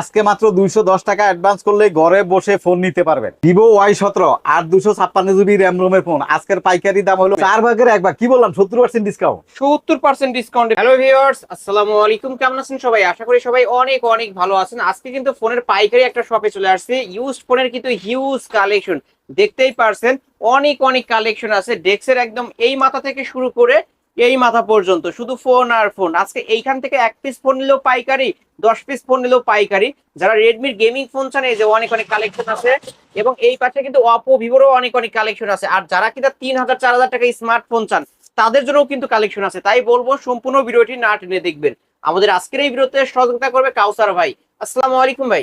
আজকে মাত্র দুইশো দশ টাকা অ্যাডভান্স করলে ঘরে বসে ফোন নিতে পারবেন। ভিভো ওয়াই সতেরো আর দুশো ছাপ্পান্ন জিবি র্যাম রোমের ফোন আজকের পাইকারি দাম হলো চার ভাগের একবার কি বললাম? সত্তর পার্সেন্ট ডিসকাউন্ট সত্তর পার্সেন্ট ডিসকাউন্ট হ্যালো ভিউয়ার্স আসসালামু আলাইকুম। কেমন আছেন সবাই? আশা করি সবাই অনেক অনেক ভালো আছেন। আজকে কিন্তু ফোনের পাইকারি একটা শপে চলে আসছে। ইউজড ফোনের কিন্তু হিউজ কালেকশন দেখতেই পারছেন অনেক অনেক কালেকশন আছে। ডেস্কের একদম এই মাথা থেকে শুরু করে এই মাথা পর্যন্ত, শুধু ফোন আর ফোন আজকে এইখান থেকে এক পিস ফোন নিলেও পাইকারি, দশ পিস ফোন নিলেও পাইকারি। যারা রেডমির গেমিং ফোন চান, এই যে অনেক অনেক কালেকশন আছে, এবং এই পাশে কিন্তু অপো ভিভোরও অনেক অনেক কালেকশন আছে। আর যারা কিনা তিন হাজার, চার হাজার টাকা স্মার্টফোন চান, তাদের জন্য কিন্তু কালেকশন আছে। তাই বলব, সম্পূর্ণ ভিডিওটি না টেনে দেখবেন। আমাদের আজকের এই ভিডিওতে সহযোগিতা করবে কাউসার ভাই। আসসালামু আলাইকুম ভাই।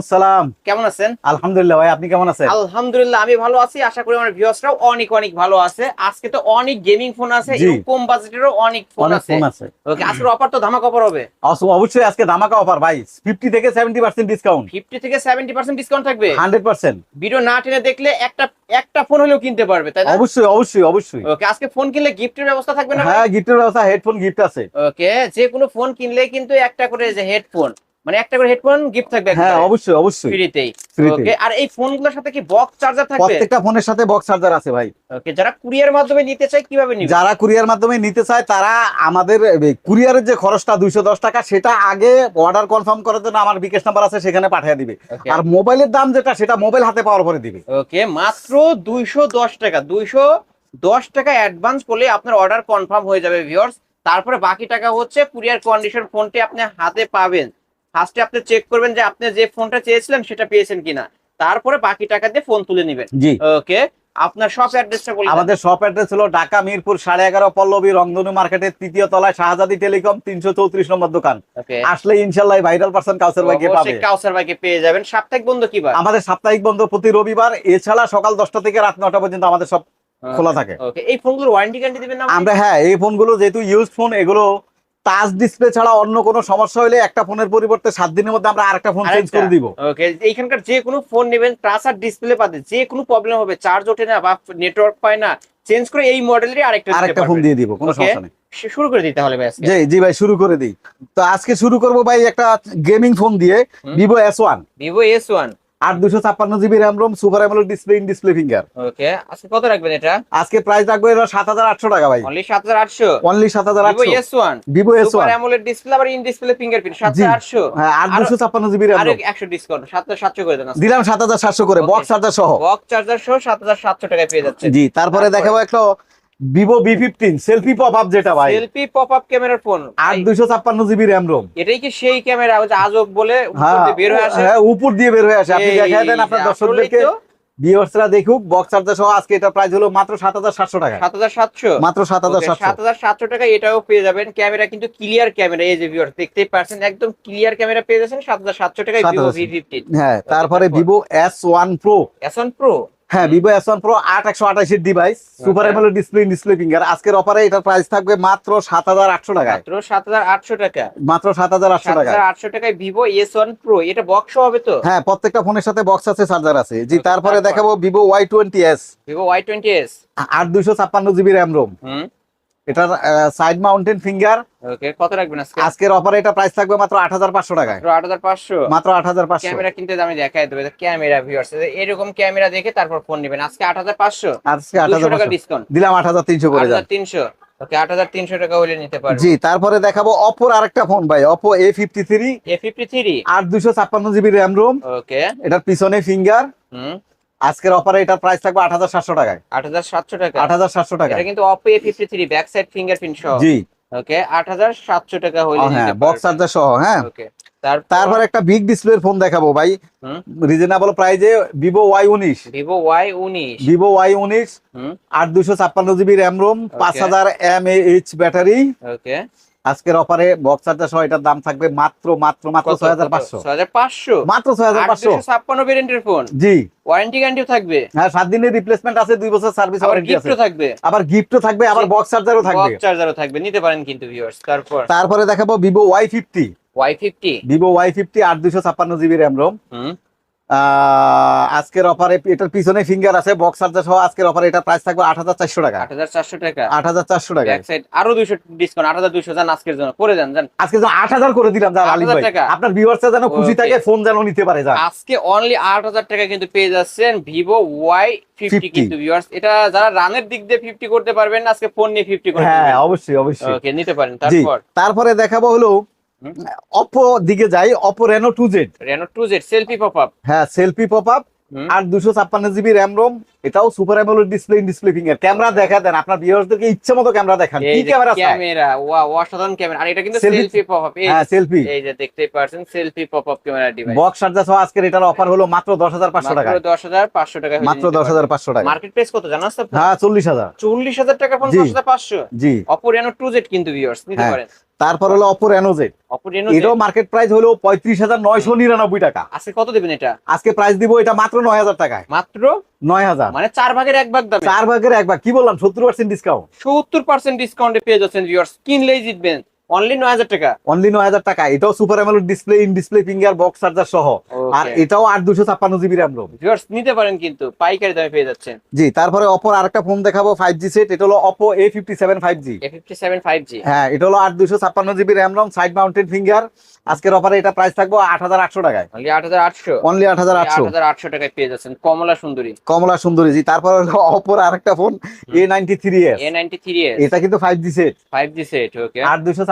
আসসালাম। কেমন আছেন? আলহামদুলিল্লাহ ভাই আপনি কেমন আছেন? আলহামদুলিল্লাহ আমি ভালো আছি। আশা করি আমার ভিউয়ার্সরাও অনেক অনেক ভালো আছে। আজকে তো অনেক গেমিং ফোন আছে এবং কম বাজেটেরও অনেক ফোন আছে। ওকে আজকের অফার তো ধামাকা অফার হবে। অবশ্যই আজকে ধামাকা অফার ভাই। ফিফটি থেকে সেভেন্টি পার্সেন্ট ডিসকাউন্ট ফিফটি থেকে সেভেন্টি পার্সেন্ট ডিসকাউন্ট থাকবে? হান্ড্রেড পার্সেন্ট ভিডিও না টেনে দেখলে একটা একটা ফোন হলেও কিনতে পারবে তাই না? অবশ্যই অবশ্যই অবশ্যই। ওকে আজকে ফোন কিনলে গিফটের ব্যবস্থা থাকবে না হ্যাঁ গিফটের ব্যবস্থা হেডফোন গিফট আছে। ওকে যে কোনো ফোন কিনলে কিন্তু একটা করে যে হেডফোন মানে একটা করে হেডফোন গিফট থাকবে হ্যাঁ অবশ্যই অবশ্যই। ফ্রিতেই ওকে আর এই ফোনগুলোর সাথে কি বক্স চার্জার থাকবে? প্রত্যেকটা ফোনের সাথে বক্স চার্জার আছে ভাই। ওকে যারা কুরিয়ার মাধ্যমে নিতে চায় কীভাবে নিবে? যারা কুরিয়ার মাধ্যমে নিতে চায় তারা আমাদের কুরিয়ারের যে খরচটা দুইশো দশ টাকা সেটা আগে অর্ডার কনফার্ম করার জন্য আমার বিকাশ নাম্বার আছে সেখানে পাঠিয়ে দিবে। আর মোবাইলের দাম যেটা সেটা মোবাইল হাতে পাওয়ার পরে দিবে। ওকে মাত্র দুইশো দশ টাকা। দুইশো দশ টাকা অ্যাডভান্স করলে আপনার অর্ডার কনফার্ম হয়ে যাবে ভিউয়ার্স তারপরে বাকি টাকা হচ্ছে কুরিয়ার কন্ডিশন ফোনটি আপনি হাতে পাবেন। ফার্স্টে আপনি চেক করবেন যে আপনি যে ফোনটা চেয়েছিলেন সেটা পেয়েছেন কিনা। তারপরে বাকি টাকা দিয়ে ফোন তুলে নেবেন। জি। ওকে আপনার শপ অ্যাড্রেসটা বলে আমাদের শপ অ্যাড্রেস হলো ঢাকা মিরপুর সাড়ে এগারো পল্লবী রংধনু মার্কেটের তৃতীয় তলায় শাহজাদি টেলিকম তিনশো চৌত্রিশ নম্বর দোকান। ওকে আসলে ইনশাল্লাহ ভাইরাল পার্সন কাউসার ভাইকে পাবে। কাউসার ভাইকে পেয়ে যাবেন। সাপ্তাহিক বন্ধ কি বার? আমাদের সাপ্তাহিক বন্ধ প্রতি রবিবার। এছাড়া সকাল দশটা থেকে রাত নটা পর্যন্ত আমাদের সব খোলা থাকে। ওকে এই ফোনগুলোর ওয়ারেন্টি গ্যারান্টি দিবেন না আমরা হ্যাঁ এই ফোনগুলো যেহেতু ইউজ ফোন এগুলো টাচ ডিসপ্লে ছাড়া অন্য কোনো সমস্যা হলে একটা ফোনের পরিবর্তে সাত দিনের মধ্যে আমরা আরেকটা ফোন চেঞ্জ করে দিব। ওকে এইখানকার যে কোনো ফোন নেবেন টাচ আর ডিসপ্লে পাতে যে কোনো প্রবলেম হবে চার্জ ওঠে না বা নেটওয়ার্ক পায় না চেঞ্জ করে এই মডেলেরই আরেকটা আরেকটা ফোন দিয়ে দিব কোনো সমস্যা নেই। শুরু করে দিই তাহলে ভাই জি জি ভাই শুরু করে দিই। তো আজকে শুরু করব ভাই একটা গেমিং ফোন দিয়ে ভিভো S1 ভিভো S1 আর দুশো ছাপ্পান্ন GB RAM ROM super AMOLED display in display finger okay আজকে কত রাখবেন এটা? আজকে প্রাইস রাখব এটা সাত হাজার আটশো টাকা ভাই। অনলি সাত হাজার আটশো? অনলি সাত হাজার আটশো। S one Vivo S one AMOLED display আবার ইন ডিসপ্লে ফিঙ্গারপ্রিন্ট সাত হাজার আটশো। হ্যাঁ, আর দুশো ছাপ্পান্ন জিবি র্যাম আর একশো ডিসকাউন্ট সাত হাজার সাতশো করে দেন দিলাম সাত হাজার সাতশো করে বক্স চার্জার সহ। বক্স চার্জার সহ সাত হাজার সাতশো টাকায় পেয়ে যাচ্ছে। জি তারপরে দেখাবো একটা Vivo B fifteen selfie pop up যেটা ভাই। সেলফি পপ আপ ক্যামেরার ফোন আট দুশো ছাপ্পান্ন জিবি র্যাম রোম এটাই কি সেই ক্যামেরা আজব বলে হ্যাঁ বের হয়ে আসে? হ্যাঁ উপর দিয়ে বের হয়ে আসে। আপনি দেখাই দেন আপনার দর্শকদেরকে। ভিউয়ার্সরা দেখুক বক্স চার্জার সহ আজকে এটা প্রাইস হলো মাত্র সাত হাজার সাতশো টাকা সাত হাজার সাতশো। মাত্র সাত হাজার সাতশো। সাত হাজার সাতশো টাকা এটাও পেয়ে যাবেন। ক্যামেরা কিন্তু ক্লিয়ার ক্যামেরা এই যে ভিউয়ার দেখতেই পারছেন একদম ক্লিয়ার ক্যামেরা পেয়ে যাচ্ছেন সাত হাজার সাতশো টাকায় ভিভো 7,700 হ্যাঁ তারপরে ভিভো এস ওয়ান প্রো এসন প্রো হ্যাঁ ভিভো এস ওয়ান প্রো আট একশো আঠাশের device super Okay. Display display finger আজকের অফারে এটার প্রাইস থাকবে মাত্র সাত হাজার আটশো টাকা মাত্র সাত হাজার আটশো টাকা। মাত্র সাত হাজার আটশো টাকা আটশো টাকায় ভিভো এস ওয়ান প্রো এটা বক্স হবে তো? হ্যাঁ প্রত্যেকটা ফোনের সাথে বক্স আছে চার্জার আছে। জি তারপরে দেখাবো Vivo Y twenty S Vivo Y twenty S আট দুইশো ছাপ্পান্ন জিবি র্যাম রোম এটার সাইড মাউন্টেন ফিঙ্গার ওকে কত রাখবেন আজকে? আজকের অফারে এটা প্রাইস থাকবে মাত্র আট হাজার পাঁচশো টাকায়। মাত্র আট হাজার পাঁচশো? মাত্র আট হাজার পাঁচশো। ক্যামেরা কিনতে আমি দেখাই দেবো ক্যামেরা ভিউয়ার্স এরকম ক্যামেরা দেখে তারপর ফোন নেবেন। আজকে আট হাজার পাঁচশো? আজকে আট দুশো হাজার টাকা ডিসকাউন্ট দিলাম আট হাজার তিনশো করে ওকে হাজার তিনশো। টাকা হলে নিতে জি তারপরে দেখাবো অপোর আরেকটা ফোন ভাই Oppo A fifty three A fifty three আট দুশো ছাপ্পান্ন জিবি র্যাম রোম ওকে এটার পিছনে ফিঙ্গার হুম। আজকের অফারে এটার প্রাইস থাকবে আট হাজার সাতশো টাকায়। আট হাজার সাতশো টাকা আট হাজার সাতশো টাকা এটা কিন্তু Oppo A fifty three back side fingerprint সহ। জি। ওকে আট হাজার সাতশো টাকা হলে ও হ্যাঁ বক্স চার্জার সহ হ্যাঁ। ওকে তারপর একটা বিগ ডিসপ্লের ফোন দেখাবো ভাই। রিজনেবল প্রাইজে ভিভো ওয়াই উনিশ। ভিভো ওয়াই উনিশ। ভিভো ওয়াই উনিশ। আট দুশো ছাপ্পান্ন জিবি র্যাম রোম পাঁচ হাজার এম এইচ ব্যাটারি। ওকে আজকের অফারে বক্স চার্জার সহ এটার দাম থাকবে মাত্র মাত্র মাত্র ছয় হাজার পাঁচশো। পাঁচশো? মাত্র ছয় হাজার পাঁচশো ছাপ্পান্ন ভেরিয়েন্টের ফোন জি। ওয়ারেন্টি গ্যারান্টিও থাকবে? হ্যাঁ সাত দিনের রিপ্লেসমেন্ট আছে দুই বছর সার্ভিস ওয়ারেন্টি আছে। থাকবে? আবার গিফটও থাকবে আবার। বক্স চার্জারও থাকবে। বক্স চার্জারও থাকবে নিতে পারেন কিন্তু ভিউয়ার্স তারপর? তারপরে দেখাবো Vivo Y fifty Y fifty Vivo Y fifty আট দুশো ছাপ্পান্ন জিবি র্যাম রোম আজকের অফারে এটার পিছনে ফিঙ্গার আছে বক্স চার্জার সহ আজকের অফারে এটা প্রাইস থাকবে আট হাজার চারশো টাকা। আট হাজার চারশো টাকা। আট হাজার চারশো টাকা। সাইড আরও দুইশো ডিসকাউন্ট আট হাজার দুইশো আজকের জন্য করে আজকে হাজার করে দিলাম 8,000 ভাই। আপনার ভিউয়ার্সরা যেন খুশি থাকে ফোন যেন নিতে পারে আজকে অনলি আট হাজার টাকা কিন্তু পেয়ে যাচ্ছেন ভিভো ওয়াই ফিফটি 50 কিন্তু ভিউয়ার্স এটা যারা রানের দিক দিয়ে ফিফটি করতে পারবেন না আজকে ফোন নিয়ে হ্যাঁ অবশ্যই অবশ্যই। ওকে নিতে পারেন তারপর। তারপরে দেখাবো হলো। অপো দিকে যাই Oppo Reno two Z Reno two Z selfie pop up হ্যাঁ সেলফি পপ আপ আর দুশো ছাপ্পান্ন জিবি র্যাম রোম এটাও super AMOLED display display finger camera দেখা দেন আপনার ভিউয়ার্সদেরকে ইচ্ছে মতো ক্যামেরা দেখান। কি ক্যামেরা ক্যামেরা ওয়া অসাধারণ ক্যামেরা আর এটা কিন্তু সেলফি পপ আপ হ্যাঁ সেলফি এই যে দেখতেই পারছেন selfie pop up camera device box charger সহ আজকের এটার অফার হলো মাত্র দশ হাজার পাঁচশো টাকা মাত্র দশ হাজার পাঁচশো টাকা মাত্র দশ হাজার পাঁচশো টাকা মার্কেট প্রাইস কত? জানাস তো হ্যাঁ চল্লিশ হাজার। চল্লিশ হাজার টাকা ফোন জি। হাজার পাঁচশো? জি। অপো রেনো টু জেড কিন্তু ভিউয়ার্স নিতে হ্যাঁ। পারেন। তারপর হলো অপো এনোজেট এটাও মার্কেট প্রাইস হলো পঁয়ত্রিশ হাজার নয়শো নিরানব্বই টাকা। আজকে কত দেবেন এটা? আজকে প্রাইস দিব এটা মাত্র নয় হাজার টাকায়। মাত্র? নয় হাজার। মানে চার ভাগের এক ভাগ দামে। চার ভাগের এক ভাগ। কি বললাম? সত্তর পার্সেন্ট ডিসকাউন্ট সত্তর পার্সেন্ট ডিসকাউন্টে পেয়ে যাচ্ছেন ভিউয়ার্স কিনলেই জিতবেন। অনলি নয় হাজার টাকা। অনলি নয় হাজার টাকা। এটাও super AMOLED display in display finger box charger সহ। আর এটাও আট দুশো ছাপ্পান্ন জিবি র্যাম রোম ভিউয়ার্স নিতে পারেন কিন্তু পাইকারি দামে পেয়ে যাচ্ছেন। জি তারপরে আরেকটা ফোন দেখাবো ফাইভ সেট এটা হলো হ্যাঁ এটা হলো আট দুশো ছাপ্পান্ন GB RAM ROM side mounted finger আজকের অফারে এটা প্রাইস থাকব আট হাজার আটশো টাকায়। অনলি অনলি পেয়ে যাচ্ছেন কমলা সুন্দরী। কমলা সুন্দরী জি তারপর হলো অপর আরেকটা phone A ninety three S A ninety three এটা কিন্তু five G set five G set okay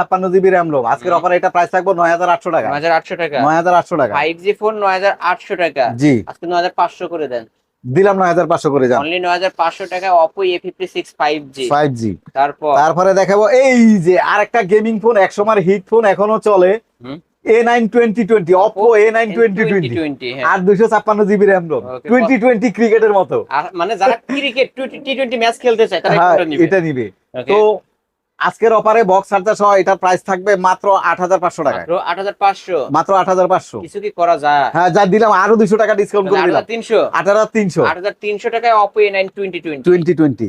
ছাপ্পান্ন জিবি র্যাম রোম আজকের। অফারে এটা প্রাইস থাকব নয় হাজার আটশো টাকা। নয় হাজার আটশো টাকা। নয় হাজার আটশো টাকা। ফাইভ জি ফোন নয় হাজার আটশো টাকা। জি। আজকে নয় হাজার পাঁচশো করে দেন। দিলাম নয় হাজার পাঁচশো করে যান। অনলি নয় হাজার পাঁচশো টাকা Oppo A fifty six five G five G তারপর? তারপরে দেখাবো এই যে আরেকটা গেমিং ফোন এক সময় হিট ফোন এখনও চলে। A nine twenty twenty Oppo A nine twenty twenty আর দুশো ছাপ্পান্ন GB RAM ROM twenty twenty ক্রিকেটের মতো। মানে যারা ক্রিকেট টি টোয়েন্টি ম্যাচ খেলতে চায় হ্যাঁ এটা নিবে? তো আজকের অপারে বক্স চার্জার সহ এটার প্রাইস থাকবে মাত্র আট হাজার পাঁচশো টাকা মাত্র আট হাজার পাঁচশো। মাত্র আট হাজার পাঁচশো। কিছু কি করা যায়? হ্যাঁ যা দিলাম আরও দুশো টাকা ডিসকাউন্ট করে দিলাম। তিনশো। আট হাজার তিনশো। আট হাজার তিনশো টাকায় Oppo A nine twenty twenty twenty twenty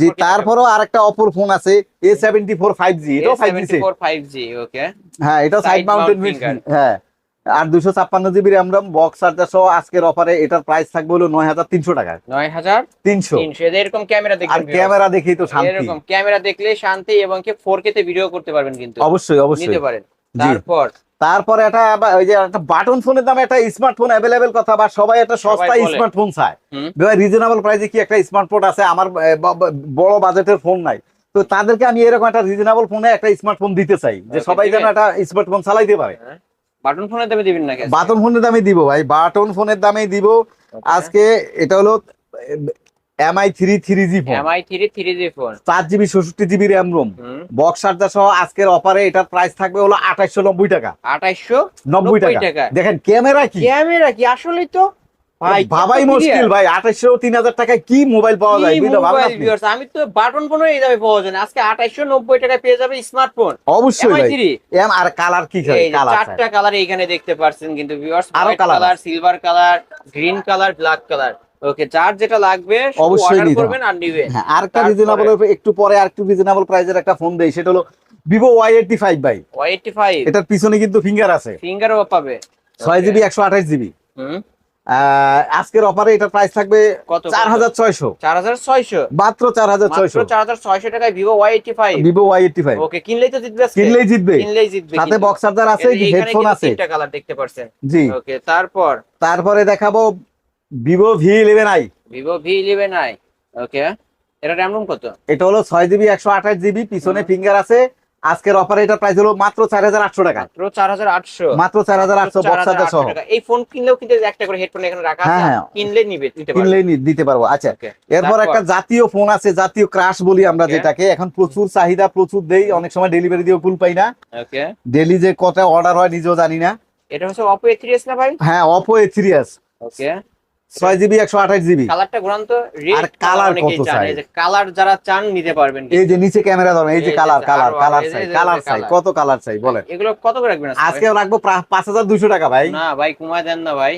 জি তারপরও আরেকটা অপর ফোন আছে A seventy four five G এটাও ফাইভ জি ফাইভ জি ওকে হ্যাঁ এটা সাইড মাউন্টেন হ্যাঁ। আর দুশো ছাপ্পান্ন GB RAM ROM box charger সহ আজকের অফারে এটার প্রাইস থাকবে হলো নয় হাজার তিনশো টাকা নয় হাজার তিনশো। এরকম ক্যামেরা আর দেখবেন ক্যামেরা দেখেই তো শান্তি। এরকম ক্যামেরা দেখলে শান্তি এবং কি ফোর কে তে ভিডিও করতে পারবেন কিন্তু। অবশ্যই অবশ্যই। নিতে পারেন। তারপর? তারপরে একটা ওই যে একটা বাটন ফোনের দামে একটা স্মার্টফোন অ্যাভেলেবেল কথা বা সবাই একটা সস্তা। স্মার্টফোন চায়। রিজনেবল প্রাইসে কি একটা স্মার্টফোন আছে? আমার বড় বাজেটের ফোন নাই। তো তাদেরকে আমি এরকম একটা রিজনেবল ফোনে একটা স্মার্টফোন দিতে চাই যে সবাই যেন? একটা স্মার্টফোন চালাইতে পারে। বাটন ফোনের দামে দিবেন বাটন ফোনের দামে দিব ভাই বাটন ফোনের দামে দিব। আজকে এটা হলো MI three three G phone. MI three three G phone. চার GB ষষট্টি GB RAM ROM. Box charger সহ আজকের অফারে এটার প্রাইস থাকবে হলো নব্বই টাকা। আঠাইশশো নব্বই টাকা। দেখেন ক্যামেরা কি? ক্যামেরা কি? আসলেই তো ভাবাই মুশকিল ভাই তিন হাজার টাকায় কি মোবাইল পাওয়া যায় আমি তো বাটন ফোনের এই দামে পাওয়া যায়। আজকে নব্বই টাকায় পেয়ে যাবে স্মার্টফোন অবশ্যই এম আর কালার কি চারটা এখানে দেখতে পাচ্ছেন কিন্তু ভিউয়ার্স আরও colour silver colour green colour black colour okay যার যেটা লাগবে অবশ্যই করবেন আর নিবেন। হ্যাঁ তারপরে- রিজনেবল একটু পরে আরেকটু রিজনেবল প্রাইসের একটা ফোন দেই সেটা হলো ভিভো ওয়াই এইটটি ফাইভ ভাই ফাইভ এটার পিছনে কিন্তু ফিঙ্গার আছে। ফিঙ্গারও পাবে। ছয় জিবি একশো আঠাশ জিবি হুম। আজকের অফারে এটার প্রাইস থাকবে চার হাজার ছয়শো। চার হাজার ছয়শো? মাত্র চার হাজার ছয়শো। চার হাজার ছয়শো টাকায় Vivo Y eighty five Vivo Y five okay কিনলেই তো জিতবে কিনলেই জিতবে। কিনলেই জিতবে সাথে বক্স চার্জার আছে হেডফোন আছে। তিনটা কালার দেখতে পাচ্ছেন জি। ওকে তারপর? তারপরে দেখাবো Vivo V eleven I Vivo V eleven I okay. এটা র্যাম রুম কত? এটা হলো ছয় জিবি একশো আঠাশ জিবি পিছনে ফিঙ্গার আছে। আজকের অফারে এটার প্রাইস হলো মাত্র চার হাজার আটশো টাকা। মাত্র চার হাজার আটশো। মাত্র চার হাজার আটশো বক্স চার্জার সহ এই ফোন কিনলেও কিন্তু একটা করে হেডফোন এখানে রাখা আছে। হ্যাঁ, হ্যাঁ। কিনলে নিবে নিতে পারবে। কিনলেই নি- দিতে পারব। আচ্ছা এরপর একটা জাতীয় ফোন আছে জাতীয় ক্রাশ বলি আমরা যেটাকে। এখন প্রচুর চাহিদা প্রচুর দেই। অনেক সময় ডেলিভারি দিয়েও কুল পাই না। ওকে ডেলি যে কত অর্ডার হয় নিজেও জানি না। এটা হচ্ছে অপো এ না ভাই? হ্যাঁ Oppo A three S okay ছয় জিবি একশো আঠাশ জিবি। কালারটা ঘুরান তো আর কালার কত চাই? কালার যারা চান নিতে পারবেন এই যে নিচে ক্যামেরা ধরেন এই যে কালার কালার কালার চাই কালার চাই কত কালার চাই বলেন। এগুলো কত করে রাখবেন আজকে? রাখব পাঁচ হাজার দুশো টাকা ভাই। না ভাই কমায় দেন না ভাই।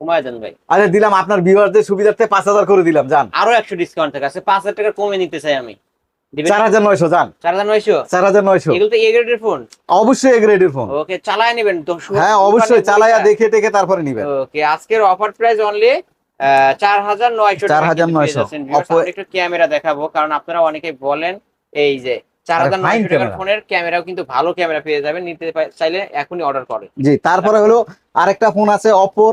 কমায় দেন ভাই। আরে দিলাম আপনার ভিউয়ারদের সুবিধার্থে পাঁচ হাজার করে দিলাম জান আরও একশো ডিসকাউন্ট থাকে আছে পাঁচ হাজার টাকা কমে নিতে চাই আমি। চার হাজার নয়শো যান চার হাজার নয়শো? চার হাজার নয়শো। এগুলো তো এ গ্রেডের ফোন অবশ্যই এ গ্রেডের ফোন ওকে চালায় নেবেন তো। হ্যাঁ অবশ্যই চালাইয়া দেখে টেকে তারপরে নিবেন। ওকে আজকের অফার প্রাইস অনলি চার হাজার নয়শো 4,900 Oppo- একটু ক্যামেরা দেখাবো কারণ আপনারা অনেকে বলেন এই যে চার হাজার নয়শো টাকার ফোনের ক্যামেরাও কিন্তু ভালো ক্যামেরা পেয়ে যাবেন। নিতে চাইলে এখনই অর্ডার করে জি তারপরে হলো আরেকটা ফোন আছে অপোর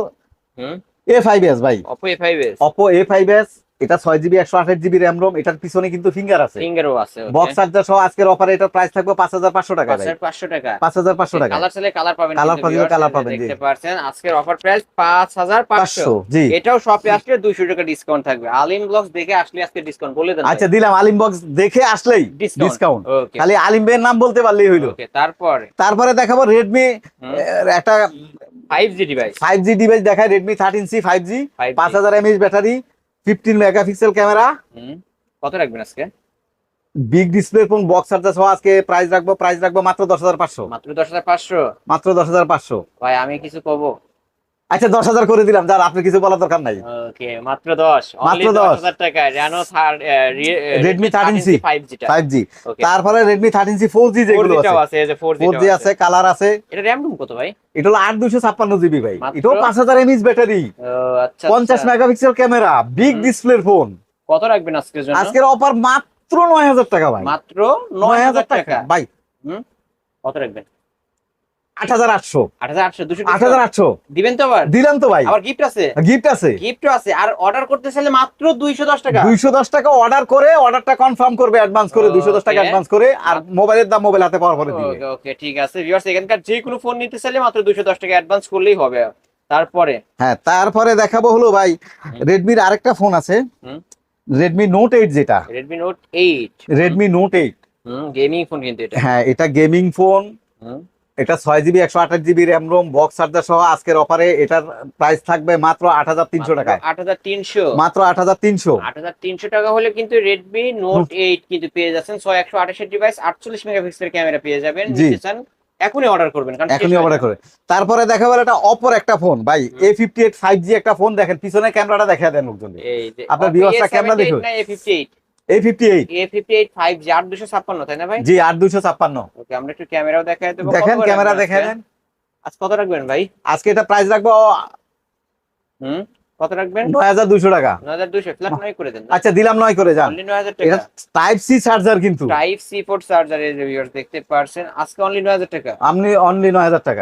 এ ফাইভ এস ভাই। Oppo A five S Oppo A five S এটা ছয় জিবি একশো আঠাশ জিবি র্যাম রোম এটার পিছনে কিন্তু ফিঙ্গার আছে। ফিঙ্গারও আছে বক্স চার্জার সহ আজকের অফারে এটার প্রাইস থাকবে পাঁচ হাজার পাঁচশো টাকা পাঁচশো টাকা। পাঁচ হাজার পাঁচশো টাকা। কালার চাইলে কালার পাবেন কিন্তু পাবেন, যে পাবেন, দেখতে পাচ্ছেন আজকের অফার প্রাইস পাঁচ হাজার পাঁচশো। জি। এটাও শপে আসলে দুইশো টাকা ডিসকাউন্ট থাকবে। আলিম ব্লগস দেখে আসলে আজকে ডিসকাউন্ট বলে দেন আচ্ছা দিলাম আলিম বক্স দেখে আসলেই ডিসকাউন্ট ডিসকাউন্ট খালি আলিম ভাইয়ের নাম বলতে পারলেই হইল। তারপরে? তারপরে দেখাবো রেডমি একটা five G device five G device দেখায় Redmi thirteen C five G পাঁচ হাজার mAh battery fifteen megapixel camera. কত রাখবেন আজকে? Big display phone box charger সহ আজকে প্রাইস রাখব প্রাইস রাখব মাত্র দশ হাজার পাঁচশো। মাত্র দশ হাজার পাঁচশো? মাত্র দশ হাজার পাঁচশো। ভাই আমি কিছু কব। আচ্ছা দশ হাজার করে দিলাম। যার আপনি কিছু বলার দরকার নাই। মাত্র দশ। মাত্র দশ হাজার টাকা Reno Redmi 13C five G তারপরে Redmi thirteen C four G যেগুলো আছে। ফোর জি আছে কালার আছে। এটা র্যাম রুম কত ভাই? এটা হলো আট দুশো ছাপ্পান্ন জিবি ভাই। এটাও পাঁচ হাজার ব্যাটারি আচ্ছা পঞ্চাশ আচ্ছা। মেগাপিক্সেল ক্যামেরা বিগ ডিসপ্লের ফোন কত রাখবেন আজকের জন্য? আজকের অফার মাত্র নয় হাজার টাকা ভাই। মাত্র নয় হাজার টাকা। ভাই। কত রাখবেন? আট হাজার আটশো। আট হাজার আটশো দুশো আট হাজার আটশো। দিবেন তো আবার? দিলাম তো ভাই। আবার গিফট আছে? গিফট আছে। গিফটও আছে। আর অর্ডার করতে চাইলে মাত্র দুইশো দশ টাকা। দুইশো দশ টাকা অর্ডার করে অর্ডারটা কনফার্ম করবে অ্যাডভান্স করে দুইশো দশ টাকা অ্যাডভান্স করে আর মোবাইলের দাম মোবাইল হাতে পাওয়ার পরে দিবে। ওকে ওকে ঠিক আছে। ভিউয়ার্স এখানকার যে কোনো ফোন নিতে চাইলে মাত্র দুইশো দশ টাকা অ্যাডভান্স করলেই হবে। তারপরে? হ্যাঁ তারপরে দেখাবো হলো ভাই রেডমির আরেকটা ফোন আছে। রেডমি নোট এইট যেটা। Redmi note eight Redmi note eight gaming phone কিন্তু এটা। হ্যাঁ এটা গেমিং ফোন এটা ছয় জিবি একশো আঠাশ GB RAM ROM box charger সহ আজকের অফারে এটার প্রাইস থাকবে মাত্র আট হাজার তিনশো টাকায়। আট হাজার তিনশো। মাত্র আট হাজার তিনশো। আট হাজার তিনশো টাকা হলে কিন্তু রেডমি নোট এইট কিন্তু পেয়ে যাচ্ছেন। ছয় একশো আঠাশের ডিভাইস আটচল্লিশ মেগাপিক্সেল ক্যামেরা পেয়ে যাবেন। জি। এখনই অর্ডার করবেন কারণ এখনই অর্ডার। করে তারপরে দেখাবো একটা অপর একটা ফোন ভাই A fifty eight five G একটা ফোন দেখেন পিছনে ক্যামেরাটা দেখা দেন লোকজন আপনার viewers টা ক্যামেরা দেখুন। A fifty eight A fifty eight A fifty eight five G আট দুশো ছাপ্পান্ন তাই না ভাই? জি আট দুশো ছাপ্পান্ন। ওকে আমরা একটু ক্যামেরাও দেখাই দেবো। দেখেন ক্যামেরা দেখেন? আজ কত রাখবেন ভাই? আজকে এটা প্রাইস রাখব হুম? কত রাখবেন? নয় হাজার দুশো টাকা। নয় হাজার দুশো ফ্ল্যাট নয় করে দেন আচ্ছা দিলাম নয় করে যান। অনলি নয় হাজার এটা টাকা টাইপ সি চার্জার কিন্তু। টাইপ সি ফোর চার্জার এই ভিউয়ার্স দেখতে পারছেন আজকে অনলি নয় হাজার টাকা। আপনি অনলি নয় হাজার টাকা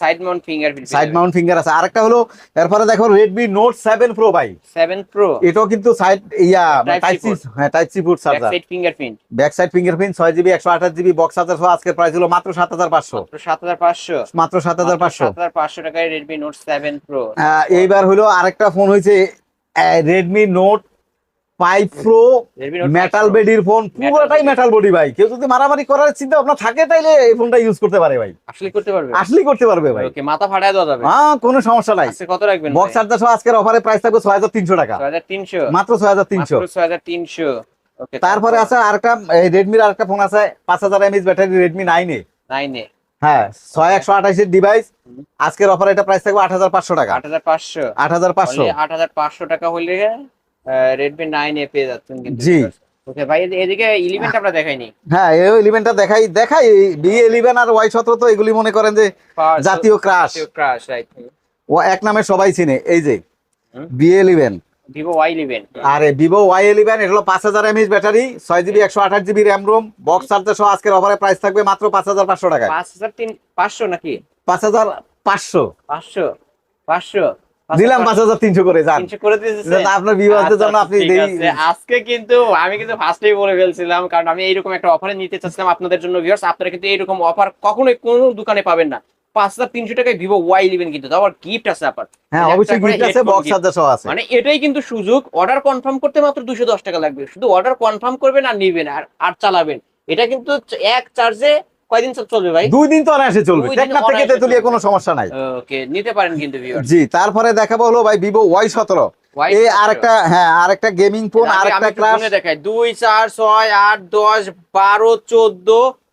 side mount fingerprint side mount finger আছে। আরেকটা হলো এরপরে দেখো রেডমি নোট সেভেন প্রো ভাই। সেভেন প্রো এটাও কিন্তু সাইড ইয়া টাইপ সি হ্যাঁ type C foot back side fingerprint back side fingerprint ছয় জিবি একশো আঠাশ জিবি বক্স চার্জার সহ আজকের প্রাইস হলো মাত্র সাত হাজার পাঁচশো। মাত্র সাত হাজার পাঁচশো। মাত্র সাত হাজার পাঁচশো। সাত হাজার পাঁচশো টাকায় রেডমি নোট সেভেন প্রো আহ, এইবার হলো আরেকটা ফোন হয়েছে Redmi note five pro metal বডির ফোন পুরোটাই মেটাল বডি ভাই। কেউ যদি মারামারি করার চিন্তা ভাবনা থাকে তাইলে এই ফোনটা ইউজ করতে পারে ভাই। আসলে করতে পারবে। আসলেই করতে পারবে ভাই। ওকে মাথা ফাটায় দেওয়া যাবে। হ্যাঁ কোনো সমস্যা নাই। কত রাখবেন বক্স চার্জার সহ আজকের অফারে প্রাইস থাকবে ছয় হাজার তিনশো টাকা। ছয় হাজার তিনশো। মাত্র ছয় হাজার তিনশো। ওকে তারপরে আছে আরেকটা রেডমির আরেকটা ফোন আছে পাঁচ হাজার এমএইচ ব্যাটারি রেডমি নাইনে নাইনে হ্যাঁ ছয় একশো আঠাশের ডিভাইস আজকের অফারে এটা প্রাইস থাকবে আট হাজার পাঁচশো টাকা। আট হাজার পাঁচশো। আট হাজার পাঁচশো। আট হাজার পাঁচশো টাকা হলে রেডমি নাইন এ পেয়ে যাচ্ছেন কিন্তু জি। ওকে ভাই এদিকে ইলেভেনটা আমরা দেখাইনি। হ্যাঁ এই দেখাই দেখাই বি ইলেভেন আর ওয়াই সতেরো তো এগুলি মনে করেন যে জাতীয় ক্রাশ ক্রাশ রাইট ও এক নামে সবাই চিনে এই যে হুম। B eleven Vivo Y eleven আরে ভিভো ওয়াই ইলেভেন এটা হলো পাঁচ হাজার এমএইচ ব্যাটারি ছয় জিবি একশো আঠাশ GB RAM ROM box charger সহ আজকের অফারে প্রাইস থাকবে মাত্র পাঁচ হাজার পাঁচশো টাকা পাঁচ হাজার তিন পাঁচশো নাকি? পাঁচ হাজার পাঁচশো। পাঁচশো পাঁচশো দিলাম পাঁচ হাজার তিনশো করে যান। তিনশো করে দিয়েছে আপনার জন্য আপনি। আজকে কিন্তু আমি কিন্তু ফার্স্টেই বলে ফেলছিলাম কারণ আমি এইরকম একটা অফারে নিতে চাচ্ছিলাম আপনাদের জন্য ভিউয়ার্স আপনারা কিন্তু এইরকম অফার কখনোই কোনো দোকানে পাবেন না। পাঁচ হাজার তিনশো টাকায় ভিভো ওয়াই ইলেভেন কিন্তু। আবার গিফট আছে আপনার হ্যাঁ অবশ্যই গিফট আছে বক্স। চার্জার সহ আছে। মানে এটাই কিন্তু সুযোগ। অর্ডার কনফার্ম করতে মাত্র দুশো দশ টাকা লাগবে। শুধু অর্ডার কনফার্ম করবেন আর নিবেন আর আর চালাবেন। এটা কিন্তু এক চার্জে কয়দিন চলবে ভাই? দুই দিন তো অনায়াসে চলবে। টেকনাফ থেকে তেতুলিয়া কোনো সমস্যা নাই। ওকে নিতে পারেন কিন্তু ভিউয়ার জি তারপরে দেখাবো হলো ভাই ভিভো ওয়াই সতেরো। এই আরেকটা হ্যাঁ আরেকটা গেমিং ফোন আরেকটা ক্লাস দেখাই। দুই চার ছয় আট দশ বারো চোদ্দ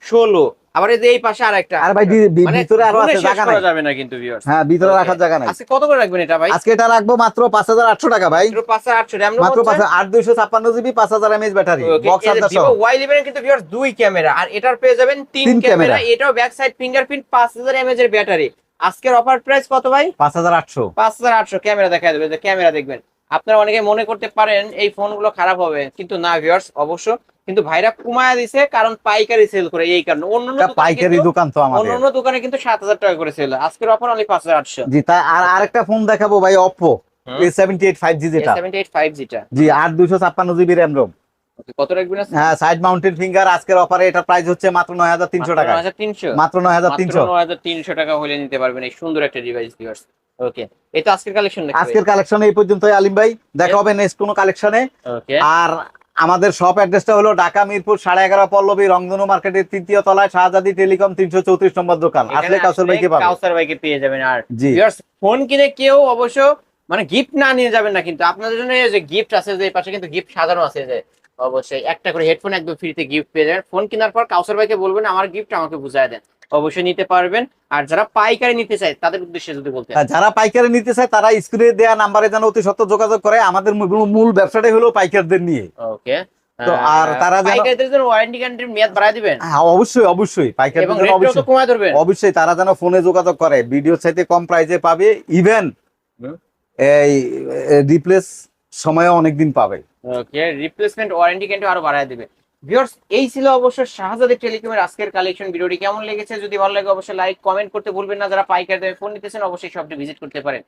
ষোলো। আবার এই যে এই পাশে আরেকটা আর ভাই মানে ভিতরে আরও আছে জায়গা নাই। যাবে না কিন্তু ভিউয়ার্স হ্যাঁ ভিতরে রাখার জায়গা নাই। আজকে কত করে রাখবেন এটা ভাই? আজকে এটা রাখব মাত্র পাঁচ হাজার আটশো টাকা ভাই। একটু পাঁচ হাজার মাত্র পাঁচ আট দুইশো ছাপ্পান্ন জিবি পাঁচ হাজার এমএচ ব্যাটারি বক্স আদার সহ ওয়াই ইলেভেন কিন্তু ভিউয়ার্স দুই ক্যামেরা আর এটার পেয়ে যাবেন তিন ক্যামেরা। এটাও ব্যাক সাইড ফিঙ্গারপ্রিন্ট পাঁচ হাজার এমএজ এর ব্যাটারি। আজকের অফার প্রাইস কত ভাই? পাঁচ হাজার আটশো। পাঁচ হাজার আটশো ক্যামেরা দেখা দেবে যে ক্যামেরা দেখবেন। আপনারা অনেকে মনে করতে পারেন এই ফোনগুলো খারাপ হবে কিন্তু না ভিউয়ার্স অবশ্য। কিন্তু ভাইরা কমায়া দিছে কারণ পাইকারি সেল করে এই কারণে। অন্য পাইকারি দোকান তো আমাদের। অন্য দোকানে কিন্তু সাত হাজার টাকা করে সেল আজকের অফার অনলি পাঁচ হাজার আটশো। জি তা আর আরেকটা ফোন দেখাবো ভাই এইট ফাইভ জি যেটা। সেভেন্টি এইট ফাইভ জি আট দুইশো ছাপ্পান্ন জিবি র্যাম রোম কত রাখবেন? হ্যাঁ সাইড মাউন্টেড ফিঙ্গার আজকের অফারে এটা প্রাইস হচ্ছে মাত্র নয় হাজার তিনশো টাকা। মাত্র 9300 মাত্র নয় হাজার মাত্র তিনশো। 9300 টাকা হলে নিতে পারবেন এই সুন্দর একটা ডিভাইস ভিউয়ার্স ওকে তো আজকের কালেকশন দেখতে আজকের কালেকশন এই পর্যন্ত আলিম ভাই। দেখা হবে নেক্সট কোনো কালেকশনে আর আমাদের শপ অ্যাড্রেসটা হলো ঢাকা মিরপুর সাড়ে এগারো পল্লবী রংধনু মার্কেটের তৃতীয় তলায় শাহজাদি টেলিকম তিনশো চৌত্রিশ নম্বর দোকান। আসলে কাউসার ভাইকে পাবে কাউসার ভাইকে পেয়ে যাবেন। আর ফোন কিনে কেউ অবশ্য মানে গিফট না নিয়ে যাবেন না কিন্তু আপনাদের জন্য যে গিফট আছে যে পাশে কিন্তু গিফট সাজানো আছে যে অবশ্যই। একটা করে হেডফোন একদম ফ্রিতে গিফট পেয়ে যাবেন। ফোন কেনার পর কাউসার ভাইকে বলবেন আমার গিফট আমাকে বুঝায় দেন। অবশ্যই নিতে পারবেন। আর যারা পাইকারি নিতে চায় তাদের উদ্দেশ্যে যদি বলতে যারা পাইকারি নিতে চায় তারা স্ক্রিনে দেওয়া নাম্বারে যেন অতি সত্য যোগাযোগ করে। আমাদের মূল- ব্যবসাটাই হলো পাইকারদের নিয়ে। ওকে। তো আর তারা যেন- পাইকারিদের ওয়ারেন্টি গ্যারান্টির মেয়াদ বাড়ায় দিবেন? হ্যাঁ অবশ্যই অবশ্যই। পাইকারদের জন্য অবশ্যই। কমায় ধরবেন? অবশ্যই তারা যেন ফোনে যোগাযোগ করে। চাইতে কম পাবে। ইভেন এই রিপ্লেস সময়ে পাবে। ওকে রিপ্লেসমেন্ট ওয়ারেন্টি কিন্তু আরও বাড়ায় দিবে। ভিউয়ার্স, এই ছিল অবশ্য শাহজাদের টেলিকমের আজকের কালেকশন ভিডিওটি কেমন লেগেছে? যদি ভালো লাগে, অবশ্যই লাইক কমেন্ট করতে ভুলবেন না। যারা পাইকার পাইকারি ফোন নিতেছেন, অবশ্যই শপটি ভিজিট করতে পারেন।